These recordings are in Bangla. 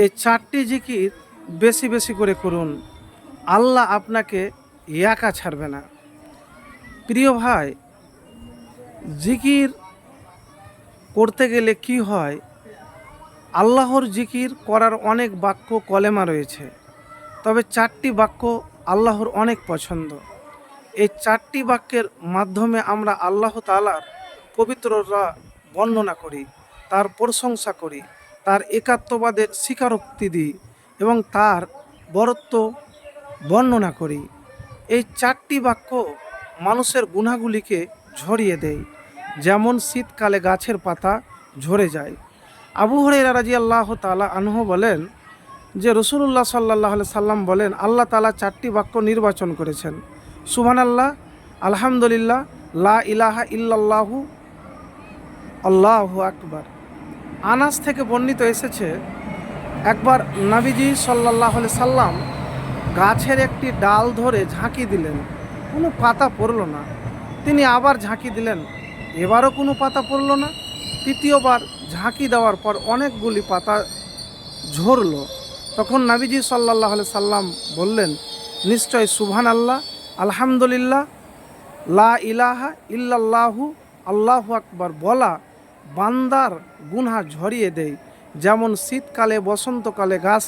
এই চারটি জিকির বেশি বেশি করে করুন। আল্লাহ আপনাকে একা ছাড়বে না। প্রিয় ভাই, জিকির করতে গেলে কি হয়? আল্লাহর জিকির করার অনেক বাক্য কলেমা রয়েছে, তবে চারটি বাক্য আল্লাহর অনেক পছন্দ। এই চারটি বাক্যের মাধ্যমে আমরা আল্লাহ তালার পবিত্ররা বর্ণনা করি, তার প্রশংসা করি তার একাত্মবাদের স্বীকারোক্তি দিই এবং তার বরত্ব বর্ণনা করি। এই চারটি বাক্য মানুষের গুণাগুলিকে ঝরিয়ে দেয়। যেমন শীতকালে গাছের পাতা ঝরে যায়। আবু হরেরা রাজি আল্লাহ তালা আনহ বলেন যে রসুল্লাহ সাল্লাহ সাল্লাম বলেন, আল্লাহ তালা চারটি বাক্য নির্বাচন করেছেন। সুবহান আল্লাহ আলহামদুলিল্লাহ, লা ইলাহা ইল্লাল্লাহু, আল্লাহু আকবার। আনাস থেকে বর্ণিত এসেছে, একবার নাবিজি সাল্লাহ সাল্লাম গাছের একটি ডাল ধরে ঝাঁকি দিলেন, কোনো পাতা পড়ল না। তিনি আবার ঝাঁকি দিলেন, এবারও কোনো পাতা পড়ল না। তৃতীয়বার ঝাঁকি দেওয়ার পর অনেকগুলি পাতা ঝরল। তখন নাবিজি সাল্লাহ সাল্লাম বললেন, নিশ্চয় সুবহান আল্লাহ আলহামদুলিল্লাহ, লা ইলাহা ইল্লাল্লাহু, আল্লাহু আকবার, বলা বান্দার গুনহা ঝরিয়ে দেয়। যেমন শীতকালে, বসন্তকালে গাছ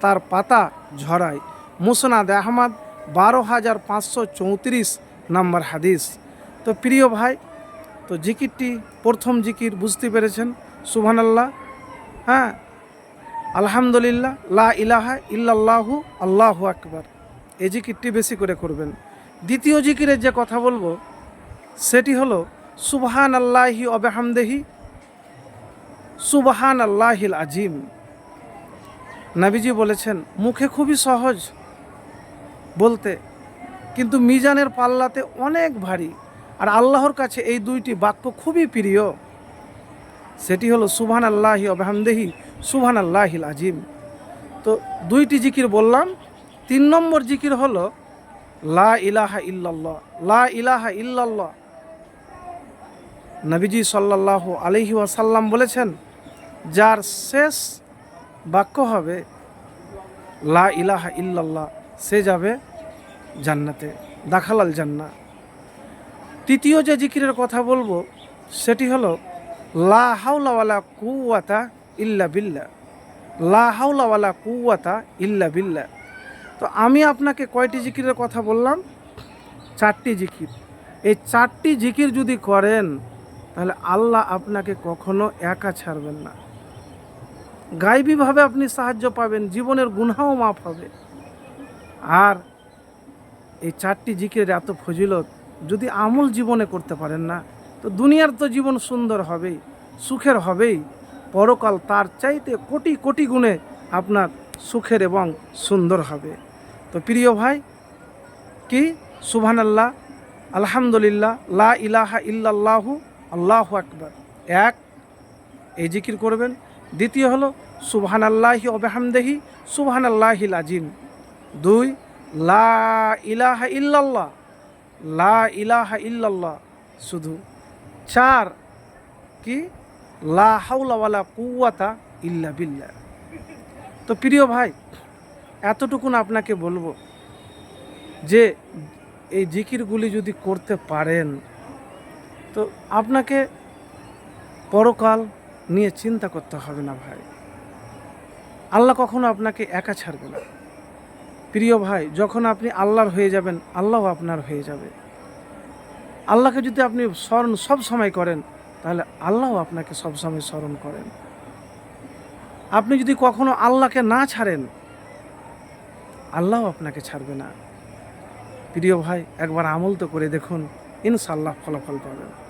তার পাতা ঝরায়। মুসনাদ আহমদ, বারো হাজার পাঁচশো চৌত্রিশ নম্বর হাদিস। তো প্রিয় ভাই, তো জিকিরটি, প্রথম জিকির বুঝতে পেরেছেন? সুবহান আল্লাহ হ্যাঁ? আলহামদুলিল্লাহ, লা ইলাহা ইল্লাল্লাহু, আল্লাহু আকবার। এই জিকিরটি বেশি করে করবেন। দ্বিতীয় জিকিরের যে কথা বলব, সেটি হলো সুবহান আল্লাহি অবেহামদেহি সুবহান আল্লাহিল আজিম। নাবিজি বলেছেন, মুখে খুবই সহজ বলতে, কিন্তু মিজানের পাল্লাতে অনেক ভারী। আর আল্লাহর কাছে এই দুইটি বাক্য খুবই প্রিয়। সেটি হলো সুবহান আল্লাহি অবহামদেহি সুবহান আল্লাহিল আজিম। তো দুইটি জিকির বললাম। তিন নম্বর জিকির হলো, লা ইলাহা ইল্লাল্লাহ, লা ইলাহা ইল্লাল্লাহ। নবীজি সাল্লাল্লাহু আলহি ওয়াসাল্লাম বলেছেন যার শেষ বাক্য হবে, লা ইলাহা ইল্লাল্লাহ সে যাবে জান্নাতে দাখালাল জান্না তৃতীয় যে জিকিরের কথা বলব, সেটি হলো, লা হাওলাওয়ালা কুয়াতা ইল্লা বিল্লা লা হাওলাওয়ালা কুয়াতা ইল্লা বিল্লা তো আমি আপনাকে কয়টি জিকিরের কথা বললাম? চারটি জিকির। এই চারটি জিকির যদি করেন, তাহলে আল্লাহ আপনাকে কখনো একা ছাড়বেন না। গাইবীভাবে আপনি সাহায্য পাবেন, জীবনের গুনাও মাফ হবে। আর এই চারটি জিকিরের এত ফজিলত, যদি আমল জীবনে করতে পারেন না, তো দুনিয়ার তো জীবন সুন্দর হবেই, সুখের হবেই। পরকাল তার চাইতে কোটি কোটি গুণে আপনার সুখের এবং সুন্দর হবে। তো প্রিয় ভাই, কি? সুবহান আল্লাহ আলহামদুলিল্লাহ, লা ইলাহা ইল্লাল্লাহু, আল্লাহু আকবার। এক, এই জিকির করবেন। দ্বিতীয় হলো সুবহান আল্লাহি অবেহামদেহি সুবহান আল্লাহিল আজিম। দুই, লা ইলাহা ইল্লাল্লাহ, লা ইলাহা ইল্লাল্লাহ, শুধু। চার, কি? লা হাওলাওয়ালা কুয়াতা ইল্লা বিল্লাহ। তো প্রিয় ভাই এতটুকুন আপনাকে বলব যে এই জিকিরগুলি যদি করতে পারেন, তো আপনাকে পরকাল নিয়ে চিন্তা করতে হবে না ভাই। আল্লাহ কখনো আপনাকে একা ছাড়বে না। প্রিয় ভাই, যখন আপনি আল্লাহর হয়ে যাবেন আল্লাহ আপনার হয়ে যাবে। আল্লাহকে যদি আপনি স্মরণ সব সময় করেন, তাহলে আল্লাহ আপনাকে সব সময় স্মরণ করেন। আপনি যদি কখনো আল্লাহকে না ছাড়েন আল্লাহ আপনাকে ছাড়বে না। প্রিয় ভাই, একবার আমল তো করে দেখুন ইনশাল্লাহ ফলাফল পাবেন।